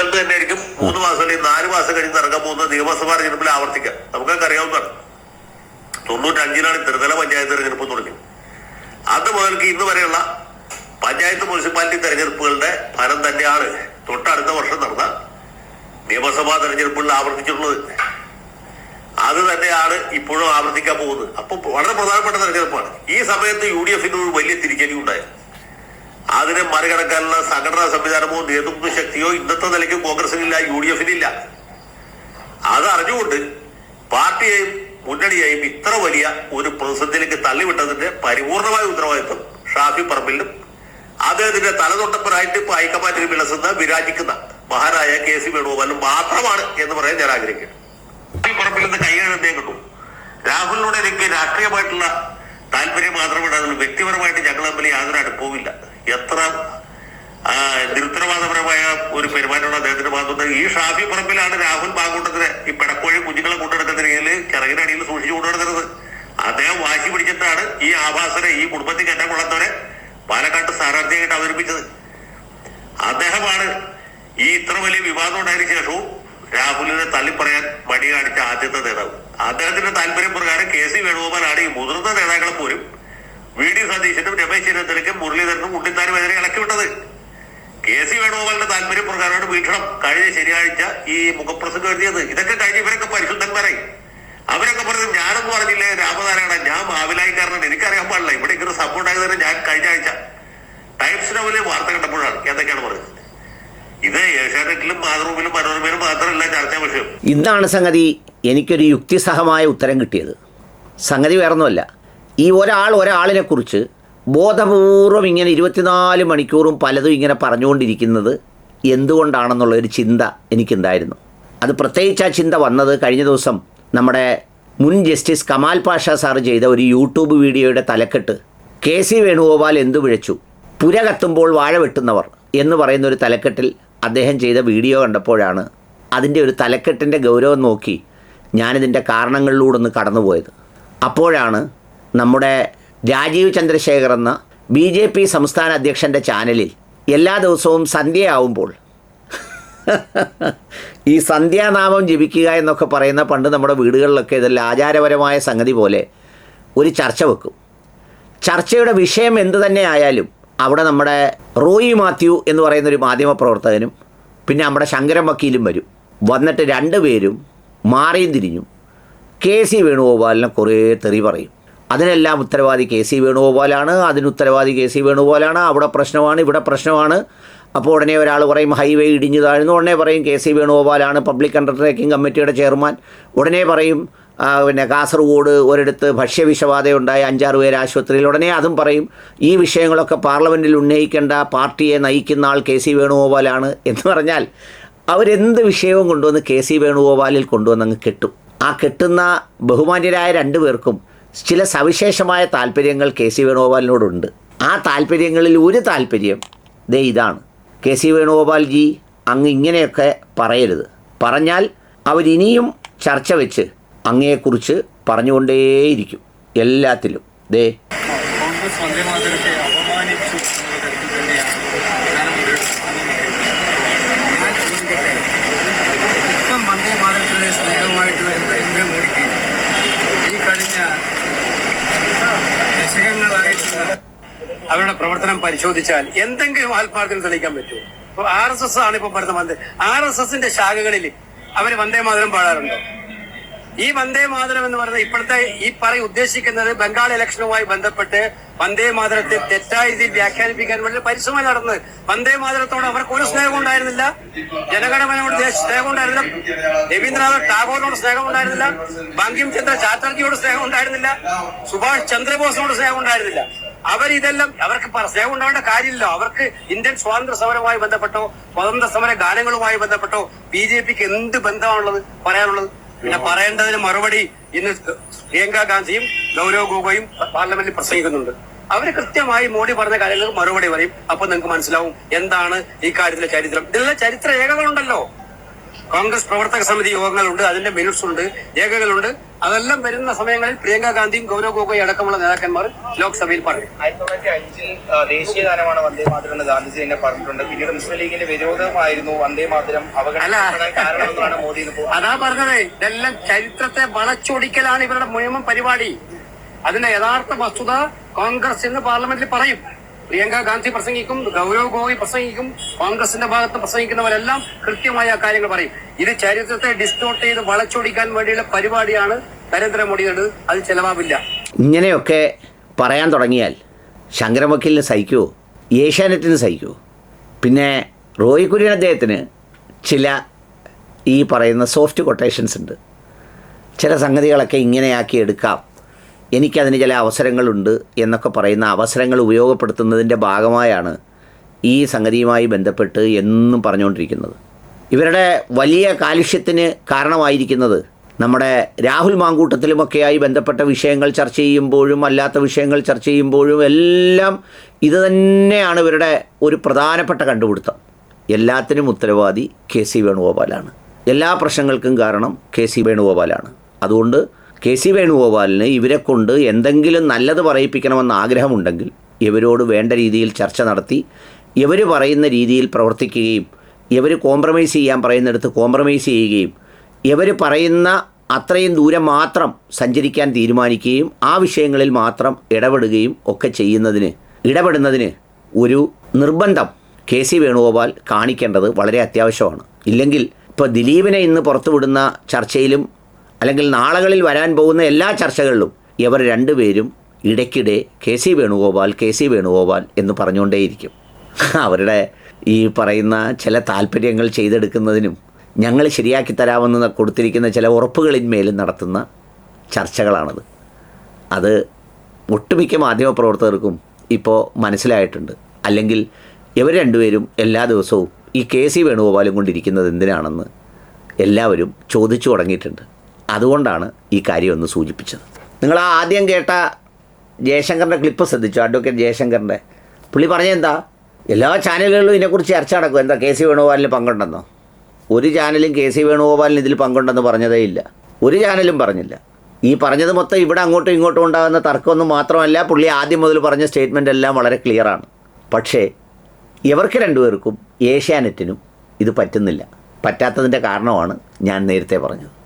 Result തന്നെ ആയിരിക്കും. മൂന്ന് മാസം അല്ലെങ്കിൽ നാല് മാസം കഴിഞ്ഞ് ഇറങ്ങാൻ പോകുന്ന നിയമസഭാ തെരഞ്ഞെടുപ്പിൽ ആവർത്തിക്കാം. നമുക്കൊക്കെ അറിയാവുന്നതാണ്. തൊണ്ണൂറ്റഞ്ചിലാണ് ത്രിതല പഞ്ചായത്ത് തെരഞ്ഞെടുപ്പ് തുടങ്ങി. അത് മുതൽക്ക് ഇന്ന് വരെയുള്ള പഞ്ചായത്ത് മുനിസിപ്പാലിറ്റി തെരഞ്ഞെടുപ്പുകളുടെ ഫലം തന്നെയാണ് തൊട്ടടുത്ത വർഷം നടന്ന നിയമസഭാ തെരഞ്ഞെടുപ്പുകളിൽ ആവർത്തിച്ചിട്ടുള്ളത്. അത് തന്നെയാണ് ഇപ്പോഴും ആവർത്തിക്കാൻ പോകുന്നത്. അപ്പൊ വളരെ പ്രധാനപ്പെട്ട തെരഞ്ഞെടുപ്പാണ്. ഈ സമയത്ത് യു ഡി എഫിന് ഒരു വലിയ തിരിച്ചടി ഉണ്ടായി അതിനെ മറികടക്കാനുള്ള സംഘടനാ സംവിധാനമോ നേതൃത്വ ശക്തിയോ ഇന്നത്തെ നിലയ്ക്ക് കോൺഗ്രസിനില്ല യു ഡി എഫിനില്ല അത് അറിഞ്ഞുകൊണ്ട് പാർട്ടിയെയും മുന്നണിയെയും ഇത്ര വലിയ ഒരു പ്രതിസന്ധിയിലേക്ക് തള്ളിവിട്ടതിന്റെ പരിപൂർണമായ ഉത്തരവാദിത്വം ഷാഫി പറമ്പിലും അദ്ദേഹത്തിന്റെ തലതൊട്ടപ്പനായിട്ട് ഇപ്പൊ ഹൈക്കമാൻഡിൽ വിലസുന്ന വിരാജിക്കുന്ന മഹാനായ കെ സി വേണുഗോപാലും മാത്രമാണ് എന്ന് പറയാൻ ഞാൻ ആഗ്രഹിക്കുന്നു. ഷാഫി പറമ്പിൽ നിന്ന് കൈകാര്യം കിട്ടും രാഹുലിനോട് എനിക്ക് രാഷ്ട്രീയമായിട്ടുള്ള താല്പര്യം മാത്രമേ ഉണ്ടാകുള്ളൂ വ്യക്തിപരമായിട്ട് ഞങ്ങൾ തമ്മിൽ യാതൊരു അടുപ്പവുമില്ല. എത്ര നിരുത്തരവാദപരമായ ഒരു പെരുമാറ്റമാണ് അദ്ദേഹത്തിന്റെ ഭാഗത്തുനിന്ന്. ഈ ഷാഫി പറമ്പിലാണ് രാഹുൽ ബാങ്കൂട്ടത്തിന് ഈ പിടക്കോഴി കുഞ്ഞുങ്ങളെ കൊണ്ടുനടക്കുന്ന രീതിയിൽ ചിറകിനടിയിൽ സൂക്ഷിച്ചു കൊണ്ടുനടക്കുന്നത്. അദ്ദേഹം വാശി പിടിച്ചിട്ടാണ് ഈ ആഭാസനെ ഈ കുടുംബത്തിൽ കെട്ടാൻ കൊള്ളാത്തവരെ പാലക്കാട്ട് സ്ഥാനാർത്ഥിയായിട്ട് അവതരിപ്പിച്ചത്. അദ്ദേഹമാണ് ഈ ഇത്ര വലിയ വിവാദം ഉണ്ടായതിനു ശേഷവും രാഹുലിനെ തള്ളിപ്പറയാൻ മടി കാണിച്ച ആദ്യത്തെ നേതാവ്. അദ്ദേഹത്തിന്റെ താല്പര്യം പ്രകാരം കെ സി വേണുഗോപാലാണ് ഈ മുതിർന്ന നേതാക്കളെ പോലും വി ഡി സതീശനും രമേശ് ചെന്നിത്തലയ്ക്കും മുരളീധരനും ഉണ്ണിത്താനും എതിരെ ഇളക്കിവിട്ടത്. കെ സി വേണുഗോപാലിന്റെ താല്പര്യ പ്രകാരമാണ് വീക്ഷണം കഴിഞ്ഞ ശനിയാഴ്ച ഈ മുഖപ്രസംഗം എഴുതിയത്. ഇതൊക്കെ കഴിഞ്ഞ ഇവരൊക്കെ പരിശുദ്ധന്മാരായി അവരൊക്കെ പറഞ്ഞു ഞാനൊന്നും പറഞ്ഞില്ലേ രാമനാരായണ ഞാൻ മാവിലായിക്കാരനാണ്. എനിക്കറിയാൻ പാടില്ല. ഇവിടെ ഇങ്ങനെ സംഭവം ഉണ്ടായത് ഞാൻ കഴിഞ്ഞ ആഴ്ച. ടൈംസ് നോവലിൽ വാർത്ത കണ്ടപ്പോഴാണ് എന്തൊക്കെയാണ് പറയുന്നത്. ഇത് ചർച്ചാ ഇതാണ് സംഗതി. എനിക്കൊരു യുക്തിസഹമായ ഉത്തരം കിട്ടിയത്. സംഗതി വേറൊന്നുമല്ല. ഈ ഒരാൾ ഒരാളിനെ കുറിച്ച് ബോധപൂർവം ഇങ്ങനെ ഇരുപത്തിനാല് മണിക്കൂറും പലതും ഇങ്ങനെ പറഞ്ഞുകൊണ്ടിരിക്കുന്നത് എന്തുകൊണ്ടാണെന്നുള്ള ഒരു ചിന്ത എനിക്കുണ്ടായിരുന്നു. അത് പ്രത്യേകിച്ച് ആ ചിന്ത വന്നത് കഴിഞ്ഞ ദിവസം നമ്മുടെ മുൻ ജസ്റ്റിസ് കമാൽ പാഷ സാർ ചെയ്ത ഒരു യൂട്യൂബ് വീഡിയോയുടെ തലക്കെട്ട്. കെ സി വേണുഗോപാൽ എന്തു വിഴച്ചു പുര കത്തുമ്പോൾ വാഴ വെട്ടുന്നവർ എന്ന് പറയുന്ന ഒരു തലക്കെട്ടിൽ അദ്ദേഹം ചെയ്ത വീഡിയോ കണ്ടപ്പോഴാണ് അതിന്റെ ഒരു തലക്കെട്ടിന്റെ ഗൗരവം നോക്കി ഞാനിതിന്റെ കാരണങ്ങളിലൂടെ ഒന്ന് കടന്നുപോയത്. അപ്പോഴാണ് നമ്മുടെ രാജീവ് ചന്ദ്രശേഖർ എന്ന ബി ജെ പി സംസ്ഥാന അധ്യക്ഷന്റെ ചാനലിൽ എല്ലാ ദിവസവും സന്ധ്യയാവുമ്പോൾ ഈ സന്ധ്യാനാമം ജപിക്കുക എന്നൊക്കെ പറയുന്ന പണ്ട് നമ്മുടെ വീടുകളിലൊക്കെ ഇതെല്ലാം ആചാരപരമായ സംഗതി പോലെ ഒരു ചർച്ച വെക്കും. ചർച്ചയുടെ വിഷയം എന്ത് തന്നെ ആയാലും അവിടെ നമ്മുടെ റോയി മാത്യു എന്ന് പറയുന്ന ഒരു മാധ്യമ പ്രവർത്തകനും പിന്നെ നമ്മുടെ ശങ്കരൻ വക്കീലും വരും. വന്നിട്ട് രണ്ടുപേരും മാറിയും തിരിഞ്ഞും കെ സി വേണുഗോപാലിനെ കുറേ തെറി പറയും. അതിനെല്ലാം ഉത്തരവാദി കെ സി വേണുഗോപാലാണ് അതിന് ഉത്തരവാദി കെ സി വേണുഗോപാലാണ്. അവിടെ പ്രശ്നമാണ് ഇവിടെ പ്രശ്നമാണ്. അപ്പോൾ ഉടനെ ഒരാൾ പറയും ഹൈവേ ഇടിഞ്ഞു താഴ്ന്നു. ഉടനെ പറയും കെ സി വേണുഗോപാലാണ് പബ്ലിക് അണ്ടർടേക്കിംഗ് കമ്മിറ്റിയുടെ ചെയർമാൻ. ഉടനെ പറയും പിന്നെ കാസർഗോഡ് ഒരിടത്ത് ഭക്ഷ്യവിഷബാധയുണ്ടായ അഞ്ചാറ് പേര് ആശുപത്രിയിൽ. ഉടനെ അതും പറയും ഈ വിഷയങ്ങളൊക്കെ പാർലമെന്റിൽ ഉന്നയിക്കേണ്ട പാർട്ടിയെ നയിക്കുന്ന ആൾ കെ സി വേണുഗോപാലാണ്. എന്ന് പറഞ്ഞാൽ അവരെന്ത് വിഷയവും കൊണ്ടുവന്ന് കെ സി വേണുഗോപാലിൽ കൊണ്ടുവന്ന് അങ്ങ് കെട്ടും. ആ കെട്ടുന്ന ബഹുമാന്യരായ രണ്ടു പേർക്കും ചില സവിശേഷമായ താല്പര്യങ്ങൾ കെ സി വേണുഗോപാലിനോടുണ്ട്. ആ താല്പര്യങ്ങളിൽ ഒരു താല്പര്യം ദേ ഇതാണ്. കെ സി വേണുഗോപാൽജി അങ്ങ് ഇങ്ങനെയൊക്കെ പറയരുത്. പറഞ്ഞാൽ അവരിനിയും ചർച്ച വെച്ച് അങ്ങയെക്കുറിച്ച് പറഞ്ഞുകൊണ്ടേയിരിക്കും എല്ലാത്തിലും. ദേ. ഇപ്പം വന്ദേമാതരത്തിലെ സ്നേഹമായിട്ട് നരേന്ദ്രമോദിക്ക് ഈ കഴിഞ്ഞ ദശകങ്ങളായിട്ടുള്ള അവരുടെ പ്രവർത്തനം പരിശോധിച്ചാൽ എന്തെങ്കിലും ആത്മാർത്ഥത്തിൽ തെളിയിക്കാൻ പറ്റുമോ? ഇപ്പൊ ആർ എസ് എസ് ആണ് ഇപ്പൊ പറഞ്ഞ വന്ദേ ആർ എസ് എസിന്റെ ശാഖകളിൽ അവർ വന്ദേമാതരം പാടാറുണ്ടോ? ഈ വന്ദേ മാതരം എന്ന് പറയുന്നത് ഇപ്പോഴത്തെ ഈ പറയ ഉദ്ദേശിക്കുന്നത് ബംഗാൾ ഇലക്ഷനുമായി ബന്ധപ്പെട്ട് വന്ദേ മാതരത്തെ തെറ്റായ രീതിയിൽ വ്യാഖ്യാനിപ്പിക്കാൻ വേണ്ടി പരിശ്രമം നടന്നത് വന്ദേ മാതരത്തോട് അവർക്ക് ഒരു സ്നേഹം ഉണ്ടായിരുന്നില്ല. ജനഗണമനോട് സ്നേഹം ഉണ്ടായിരുന്നില്ല. രവീന്ദ്രനാഥ് ടാഗോറിനോട് സ്നേഹം ഉണ്ടായിരുന്നില്ല. ബങ്കിം ചന്ദ്ര ചാറ്റർജിയോട് സ്നേഹം ഉണ്ടായിരുന്നില്ല. സുഭാഷ് ചന്ദ്രബോസിനോട് സ്നേഹം ഉണ്ടായിരുന്നില്ല. അവരിതെല്ലാം അവർക്ക് സ്നേഹം ഉണ്ടാവേണ്ട കാര്യമില്ല. അവർക്ക് ഇന്ത്യൻ സ്വാതന്ത്ര്യ സമരവുമായി ബന്ധപ്പെട്ടോ സ്വാതന്ത്ര്യ സമര ഗാനങ്ങളുമായി ബന്ധപ്പെട്ടോ ബി ജെ പിക്ക് എന്ത് ബന്ധമാണുള്ളത് പറയാനുള്ളത്? പിന്നെ പറയേണ്ടതിന് മറുപടി ഇന്ന് പ്രിയങ്ക ഗാന്ധിയും ഗൗരവ് ഗോഗോയും പാർലമെന്റിൽ പ്രസംഗിക്കുന്നുണ്ട്. അവർ കൃത്യമായി മോഡി പറഞ്ഞ കാര്യങ്ങൾ മറുപടി പറയും. അപ്പൊ നിങ്ങൾക്ക് മനസ്സിലാവും എന്താണ് ഈ കാര്യത്തിലെ ചരിത്രം. ഇതിലെ ചരിത്ര രേഖകളുണ്ടല്ലോ. കോൺഗ്രസ് പ്രവർത്തക സമിതി യോഗങ്ങളുണ്ട് അതിന്റെ മിനിറ്റ്സ് ഉണ്ട് രേഖകളുണ്ട്. അതെല്ലാം വരുന്ന സമയങ്ങളിൽ പ്രിയങ്ക ഗാന്ധിയും ഗൗരവ് ഗോഗോയി അടക്കമുള്ള നേതാക്കന്മാർ ലോക്സഭയിൽ പറഞ്ഞു ആയിരത്തി തൊള്ളായിരത്തി അഞ്ചിൽ ദേശീയ ഗാനമാണ് വന്ദേ മാതരം എന്ന് ഗാന്ധിജി തന്നെ പറഞ്ഞിട്ടുണ്ട്. പിന്നീട് മുസ്ലിം ലീഗിന്റെ വിരോധമായിരുന്നു വന്ദേ മാതരം അവഗണന മോദി അതാ പറഞ്ഞത്. ഇതെല്ലാം ചരിത്രത്തെ വളച്ചൊടിക്കലാണ് ഇവരുടെ മുഴുവൻ പരിപാടി. അതിന്റെ യഥാർത്ഥ വസ്തുത കോൺഗ്രസ് ഇന്ന് പാർലമെന്റിൽ പറയും. പ്രിയങ്ക ഗാന്ധി പ്രസംഗിക്കും ഗൗരവ് ഗോയി പ്രസംഗിക്കും കോൺഗ്രസിന്റെ ഭാഗത്ത് പ്രസംഗിക്കുന്നവരെല്ലാം കൃത്യമായ കാര്യങ്ങൾ പറയും. ഇത് ചരിത്രത്തെ ഡിസ്റ്റോർട്ട് ചെയ്ത് വളച്ചൊടിക്കാൻ വേണ്ടിയുള്ള പരിപാടിയാണ് നരേന്ദ്രമോദിയുടെ അത് ചെലവാവില്ല. ഇങ്ങനെയൊക്കെ പറയാൻ തുടങ്ങിയാൽ ശങ്കരമക്കിലിന് സഹിക്കുമോ ഏഷ്യാനെറ്റിന് സഹിക്കുമോ പിന്നെ റോയി കുര്യൻ അദ്ദേഹത്തിന് ചില ഈ പറയുന്ന സോഫ്റ്റ് കൊട്ടേഷൻസ് ഉണ്ട്. ചില സംഗതികളൊക്കെ ഇങ്ങനെയാക്കി എടുക്കാം. എനിക്കതിന് ചില അവസരങ്ങളുണ്ട് എന്നൊക്കെ പറയുന്ന അവസരങ്ങൾ ഉപയോഗപ്പെടുത്തുന്നതിന്റെ ഭാഗമായാണ് ഈ സംഗതിയുമായി ബന്ധപ്പെട്ട് എന്നും പറഞ്ഞുകൊണ്ടിരിക്കുന്നത്. ഇവരുടെ വലിയ കാലുഷ്യത്തിന് കാരണമായിരിക്കുന്നത് നമ്മുടെ രാഹുൽ മാങ്കൂട്ടത്തിലുമൊക്കെയായി ബന്ധപ്പെട്ട വിഷയങ്ങൾ ചർച്ച ചെയ്യുമ്പോഴും അല്ലാത്ത വിഷയങ്ങൾ ചർച്ച ചെയ്യുമ്പോഴും എല്ലാം ഇത് തന്നെയാണ് ഇവരുടെ ഒരു പ്രധാനപ്പെട്ട കണ്ടുപിടുത്തം. എല്ലാത്തിനും ഉത്തരവാദി കെ സി വേണുഗോപാലാണ്. എല്ലാ പ്രശ്നങ്ങൾക്കും കാരണം കെ സി വേണുഗോപാലാണ്. അതുകൊണ്ട് കെ സി വേണുഗോപാലിന് ഇവരെ കൊണ്ട് എന്തെങ്കിലും നല്ലത് പറയിപ്പിക്കണമെന്ന് ആഗ്രഹമുണ്ടെങ്കിൽ ഇവരോട് വേണ്ട രീതിയിൽ ചർച്ച നടത്തി ഇവർ പറയുന്ന രീതിയിൽ പ്രവർത്തിക്കുകയും ഇവർ കോംപ്രമൈസ് ചെയ്യാൻ പറയുന്നിടത്ത് കോംപ്രമൈസ് ചെയ്യുകയും ഇവർ പറയുന്ന അത്രയും ദൂരം മാത്രം സഞ്ചരിക്കാൻ തീരുമാനിക്കുകയും ആ വിഷയങ്ങളിൽ മാത്രം ഇടപെടുകയും ഒക്കെ ചെയ്യുന്നതിന് ഇടപെടുന്നതിന് ഒരു നിർബന്ധം കെ സി വേണുഗോപാൽ കാണിക്കേണ്ടത് വളരെ അത്യാവശ്യമാണ്. ഇല്ലെങ്കിൽ ഇപ്പോൾ ദിലീപിനെ ഇന്ന് പുറത്തുവിടുന്ന ചർച്ചയിലും അല്ലെങ്കിൽ നാളുകളിൽ വരാൻ പോകുന്ന എല്ലാ ചർച്ചകളിലും ഇവർ രണ്ടുപേരും ഇടയ്ക്കിടെ K C Venugopal K C Venugopal എന്ന് പറഞ്ഞുകൊണ്ടേയിരിക്കും. അവരുടെ ഈ പറയുന്ന ചില താല്പര്യങ്ങൾ ചെയ്തെടുക്കുന്നതിനും ഞങ്ങൾ ശരിയാക്കി തരാമെന്ന് കൊടുത്തിരിക്കുന്ന ചില ഉറപ്പുകളിന്മേലും നടത്തുന്ന ചർച്ചകളാണത്. അത് ഒട്ടുമിക്ക മാധ്യമപ്രവർത്തകർക്കും ഇപ്പോൾ മനസ്സിലായിട്ടുണ്ട്. അല്ലെങ്കിൽ ഇവർ രണ്ടുപേരും എല്ലാ ദിവസവും ഈ കെ സി വേണുഗോപാലും കൊണ്ടിരിക്കുന്നത് എന്തിനാണെന്ന് എല്ലാവരും ചോദിച്ചു തുടങ്ങിയിട്ടുണ്ട്. അതുകൊണ്ടാണ് ഈ കാര്യം ഒന്ന് സൂചിപ്പിച്ചത്. നിങ്ങൾ ആദ്യം കേട്ട ജയശങ്കറിന്റെ ക്ലിപ്പ് ശ്രദ്ധിച്ചു? അഡ്വക്കേറ്റ് ജയശങ്കറിന്റെ പുള്ളി പറഞ്ഞെന്താ എല്ലാ ചാനലുകളിലും ഇതിനെക്കുറിച്ച് ചർച്ച നടക്കും. എന്താ കെ സി വേണുഗോപാലിന് പങ്കുണ്ടെന്നോ? ഒരു ചാനലും കെ സി വേണുഗോപാലിന് ഇതിൽ പങ്കുണ്ടെന്ന് പറഞ്ഞതേ ഇല്ല. ഒരു ചാനലും പറഞ്ഞില്ല. ഈ പറഞ്ഞത് മൊത്തം ഇവിടെ അങ്ങോട്ടും ഇങ്ങോട്ടും ഉണ്ടാകുന്ന തർക്കമൊന്നും മാത്രമല്ല പുള്ളി ആദ്യം മുതൽ പറഞ്ഞ സ്റ്റേറ്റ്മെന്റ് എല്ലാം വളരെ ക്ലിയറാണ് പക്ഷേ ഇവർക്ക് രണ്ടുപേർക്കും ഏഷ്യാനെറ്റിനും ഇത് പറ്റുന്നില്ല. പറ്റാത്തതിന്റെ കാരണമാണ് ഞാൻ നേരത്തെ പറഞ്ഞത്.